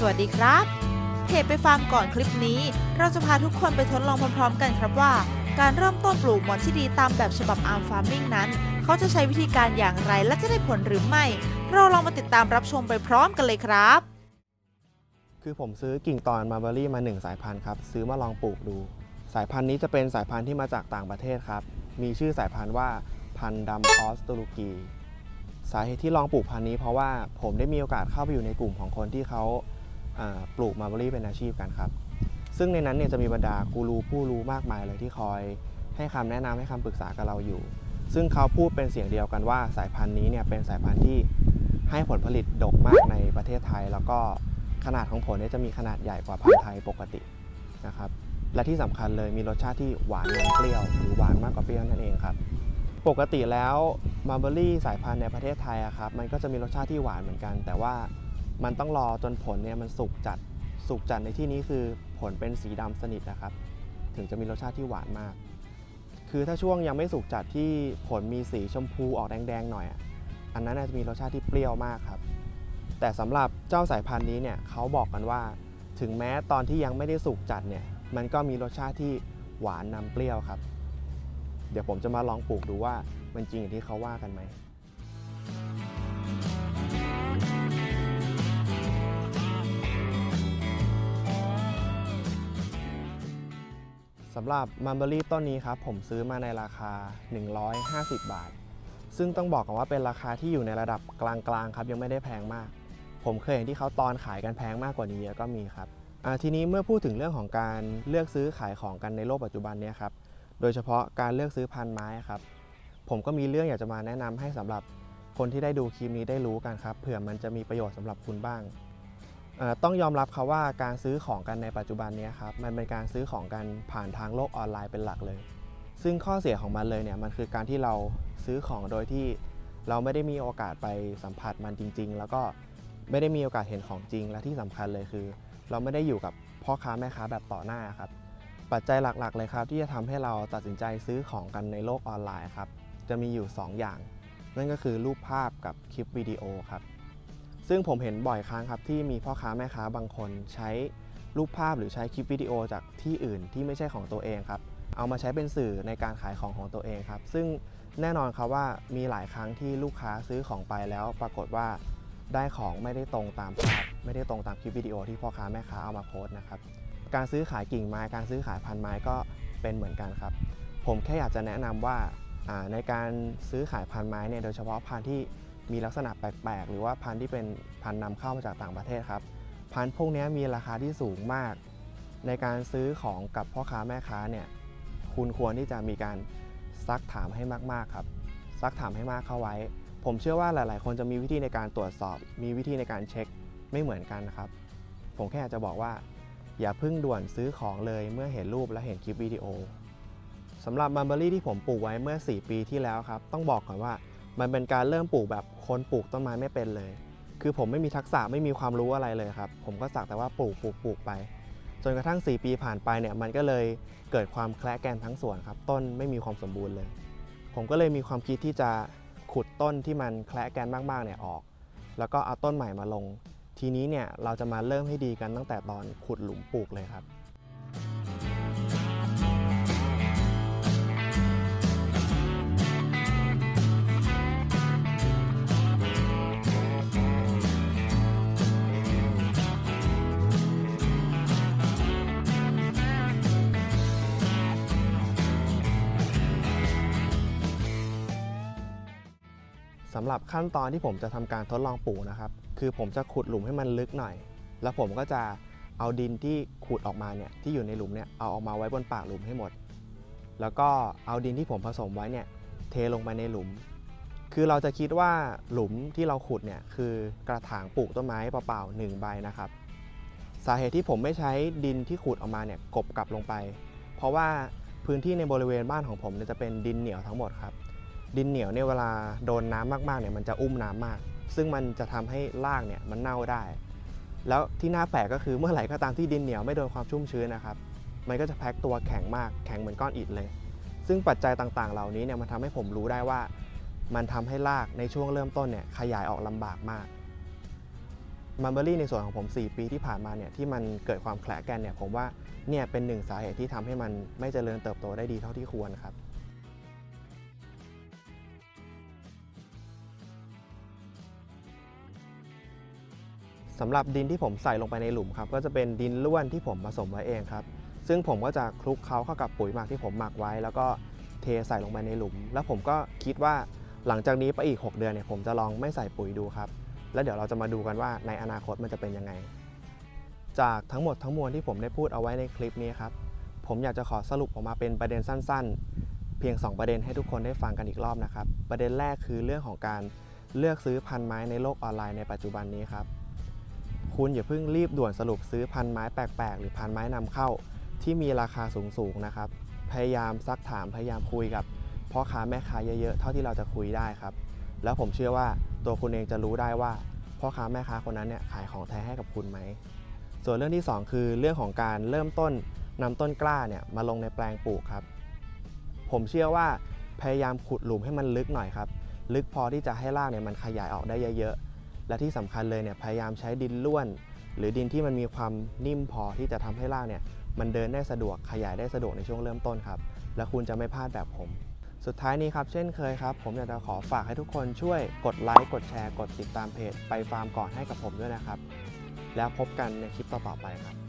สวัสดีครับเพจไปฟาร์มก่อนคลิปนี้ เราจะพาทุกคนไปทดลองพร้อมๆ กันครับว่า การเริ่มต้นปลูกหมอนที่ดีตามแบบฉบับอาร์มฟาร์มิงนั้น เขาจะใช้วิธีการอย่างไรและจะได้ผลหรือไม่ เราลองมาติดตามรับชมไปพร้อมกันเลยครับ คือผมซื้อกิ่งตอนมาร์เบอรี่มา1สายพันธุ์ครับซื้อมาลองปลูกดู สายพันธุ์นี้จะเป็นสายพันธุ์ที่มาจากต่างประเทศครับ มีชื่อสายพันธุ์ว่าพันธุ์ดำออสตุรกีสาเหตุที่ลองปลูกพันธุ์นี้เพราะว่าผมได้มีโอกาสเข้าไปอยู่ในกลุ่มของคนที่เขา ปลูกมาร์เบอรี่เป็นอาชีพกันครับ ซึ่งในนั้นเนี่ยจะมีบรรดากูรูผู้รู้มากมายเลยที่คอย ให้คำแนะนำให้คำปรึกษากับเราอยู่ ซึ่งเขาพูดเป็นเสียงเดียวกันว่าสายพันธุ์นี้เนี่ยเป็นสายพันธุ์ที่ให้ผลผลิตดกมากในประเทศไทย แล้วก็ขนาดของผลเนี่ยจะมีขนาดใหญ่กว่าพันธุ์ไทยปกตินะครับและที่สำคัญเลยมีรสชาติที่หวานนมเปรี้ยวหรือหวานมากกว่าเปรี้ยวนั่นเองครับปกติแล้วมาร์เบอรี่สายพันธุ์ในประเทศไทยอะครับมันก็จะมีรสชาติที่หวานเหมือนกัน แต่ว่า มันต้องรอจนผลเนี่ยมันสุกจัด สุกจัดในที่นี้คือผลเป็นสีดำสนิทนะครับ ถึงจะมีรสชาติที่หวานมาก คือถ้าช่วงยังไม่สุกจัดที่ผลมีสีชมพูออกแดงๆหน่อยอะอันนั้นน่าจะมีรสชาติที่เปรี้ยวมากครับ แต่สำหรับเจ้าสายพันธุ์นี้เนี่ยเขาบอกกันว่า ถึงแม้ตอนที่ยังไม่ได้สุกจัดเนี่ย มันก็มีรสชาติที่หวานนำเปรี้ยวครับ เดี๋ยวผมจะมาลองปลูกดูว่ามันจริงอย่างที่เขาว่ากันไหม สำหรับมัมเบอรี่ต้นนี้ครับผมซื้อมาในราคา 150 บาท ซึ่งต้องบอกกันว่าเป็นราคาที่อยู่ในระดับกลางๆครับยังไม่ได้แพงมาก ผมเคยเห็นที่เขาตอนขายกันแพงมากกว่านี้เยอะก็มีครับทีนี้เมื่อพูดถึงเรื่องของการเลือกซื้อขายของกันในโลกปัจจุบันนี้ครับโดยเฉพาะการเลือกซื้อพันไม้ครับผมก็มีเรื่องอยากจะมาแนะนำให้สำหรับคนที่ได้ดูคลิปนี้ได้รู้กันครับเผื่อมันจะมีประโยชน์สำหรับคุณบ้าง ต้องยอมรับครับว่าการซื้อของกันในปัจจุบันนี้ครับมันเป็นการซื้อของกันผ่านทางโลกออนไลน์เป็นหลักเลย ซึ่งข้อเสียของมันเลยเนี่ยมันคือการที่เราซื้อของโดยที่เราไม่ได้มีโอกาสไปสัมผัสมันจริง ๆ แล้วก็ไม่ได้มีโอกาสเห็นของจริง และที่สำคัญเลยคือ เราไม่ได้อยู่กับพ่อค้าแม่ค้าแบบต่อหน้าครับปัจจัยหลักๆ เลยครับ ที่จะทำให้เราตัดสินใจซื้อของกันในโลกออนไลน์ครับจะมีอยู่ 2 อย่าง นั่นก็คือรูปภาพกับคลิปวิดีโอครับ ซึ่งผมเห็นบ่อยครั้งครับที่มีพ่อค้าแม่ค้าบางคน ใช้รูปภาพหรือใช้คลิปวิดีโอจากที่อื่นที่ไม่ใช่ของตัวเองครับ เอามาใช้เป็นสื่อในการขายของของตัวเองครับ ซึ่งแน่นอนครับว่ามีหลายครั้งที่ลูกค้าซื้อของไปแล้ว ปรากฏว่าได้ของไม่ได้ตรงตามภาพไม่ได้ตรงตามคลิปวิดีโอที่พ่อค้าแม่ค้าเอามาโพสต์นะครับการซื้อขายกิ่งไม้การซื้อขายพันไม้ก็เป็นเหมือนกันครับ ผมแค่อยากจะแนะนำว่าอ่าในการซื้อขายพันไม้เนี่ยโดยเฉพาะพันที่ มีลักษณะแปลกๆ หรือว่าพันธุ์ที่เป็นพันธุ์นำเข้ามาจากต่างประเทศครับ พันธุ์พวกนี้มีราคาที่สูงมาก ในการซื้อของกับพ่อค้าแม่ค้าเนี่ยคุณควรที่จะมีการซักถามให้มากๆครับซักถามให้มากเข้าไว้ ผมเชื่อว่าหลายๆ คนจะมีวิธีในการตรวจสอบ มีวิธีในการเช็คไม่เหมือนกันนะครับ ผมแค่อากจะบอกว่า อย่าเพิ่งด่วนซื้อของเลยเมื่อเห็นรูปและเห็นคลิปวิดีโอสำหรับมัมเบอรี่ที่ผมปลูกไว้เมื่อ 4 ปีที่แล้วครับ ต้องบอกก่อนว่า มันเป็นการเริ่มปลูกแบบคนปลูกต้นไม้ไม่เป็นเลย คือผมไม่มีทักษะไม่มีความรู้อะไรเลยครับ ผมก็สักแต่ว่าปลูกปลูกปลูกไป จนกระทั่ง 4 ปีผ่านไปเนี่ยมันก็เลยเกิดความแคละแกนทั้งสวนครับ ต้นไม่มีความสมบูรณ์เลย ผมก็เลยมีความคิดที่จะขุดต้นที่มันแคละแกนมากๆเนี่ยออก แล้วก็เอาต้นใหม่มาลง ทีนี้เนี่ยเราจะมาเริ่มให้ดีกันตั้งแต่ตอนขุดหลุมปลูกเลยครับ สำหรับขั้นตอนที่ผมจะทำการทดลองปลูกนะครับ คือผมจะขุดหลุมให้มันลึกหน่อย แล้วผมก็จะเอาดินที่ขุดออกมาเนี่ยที่อยู่ในหลุมเนี่ยเอาออกมาไว้บนปากหลุมให้หมด แล้วก็เอาดินที่ผมผสมไว้เนี่ยเทลงไปในหลุม คือเราจะคิดว่าหลุมที่เราขุดเนี่ยคือกระถางปลูกต้นไม้เปล่าๆหนึ่งใบนะครับ สาเหตุที่ผมไม่ใช้ดินที่ขุดออกมาเนี่ยกบกลับลงไป เพราะว่าพื้นที่ในบริเวณบ้านของผมจะเป็นดินเหนียวทั้งหมดครับ ดินเหนียวเนี่ยเวลาโดนน้ำมากๆเนี่ยมันจะอุ้มน้ำมาก ซึ่งมันจะทำให้รากเนี่ยมันเน่าได้ แล้วที่น่าแปลกก็คือเมื่อไหร่ก็ตามที่ดินเหนียวไม่โดนความชุ่มชื้นนะครับ มันก็จะแพ็คตัวแข็งมากแข็งเหมือนก้อนอิฐเลย ซึ่งปัจจัยต่างๆ เหล่านี้เนี่ยมันทำให้ผมรู้ได้ว่า มันทำให้รากในช่วงเริ่มต้นเนี่ยขยายออกลำบากมากมัมเบอรี่ในส่วนของผม 4 ปีที่ผ่านมาเนี่ยที่มันเกิดความแขลงกันเนี่ยผมว่าเนี่ยเป็นหนึ่งสาเหตุที่ทำให้มันไม่เจริญเติบโตได้ดีเท่าที่ควรครับ สำหรับดินที่ผมใส่ลงไปในหลุมครับก็จะเป็นดินล้วนที่ผมผสมไว้เองครับ ซึ่งผมก็จะคลุกเคล้าเข้ากับปุ๋ยหมักที่ผมหมักไว้ แล้วก็เทใส่ลงไปในหลุม แล้วผมก็คิดว่าหลังจากนี้ไปอีก 6 เดือนเนี่ยผมจะลองไม่ใส่ปุ๋ยดูครับ แล้วเดี๋ยวเราจะมาดูกันว่าในอนาคตมันจะเป็นยังไง จากทั้งหมดทั้งมวลที่ผมได้พูดเอาไว้ในคลิปนี้ครับผมอยากจะขอสรุปออกมาเป็นประเด็นสั้น ๆ เพียง 2 ประเด็นให้ทุกคนได้ฟังกันอีกรอบนะครับ ประเด็นแรกคือเรื่องของการเลือกซื้อพันไม้ในโลกออนไลน์ในปัจจุบันนี้ครับ คุณอย่าเพิ่งรีบด่วนสรุปซื้อพันไม้แปลกๆ หรือพันไม้นำเข้า ที่มีราคาสูงๆนะครับ พยายามซักถามพยายามคุยกับพ่อค้าแม่ค้าเยอะๆ เท่าที่เราจะคุยได้ครับ แล้วผมเชื่อว่าตัวคุณเองจะรู้ได้ว่าพ่อค้าแม่ค้าคนนั้นเนี่ยขายของแท้ให้กับคุณไหม ส่วนเรื่องที่ 2 คือเรื่องของการเริ่มต้นนำต้นกล้าเนี่ยมาลงในแปลงปลูกครับ ผมเชื่อว่าพยายามขุดหลุมให้มันลึกหน่อยครับ ลึกพอที่จะให้รากเนี่ยมันขยายออกได้เยอะๆ และที่สำคัญเลยเนี่ยพยายามใช้ดินล้วน หรือดินที่มันมีความนิ่มพอที่จะทำให้รากเนี่ยมันเดินได้สะดวกขยายได้สะดวกในช่วงเริ่มต้นครับ และคุณจะไม่พลาดแบบผม สุดท้ายนี้ครับ เช่นเคยครับ ผมอยากจะขอฝากให้ทุกคนช่วยกดไลค์กดแชร์กดติดตามเพจ ไปฟาร์มก่อนให้กับผมด้วยนะครับ แล้วพบกันในคลิปต่อๆไปครับ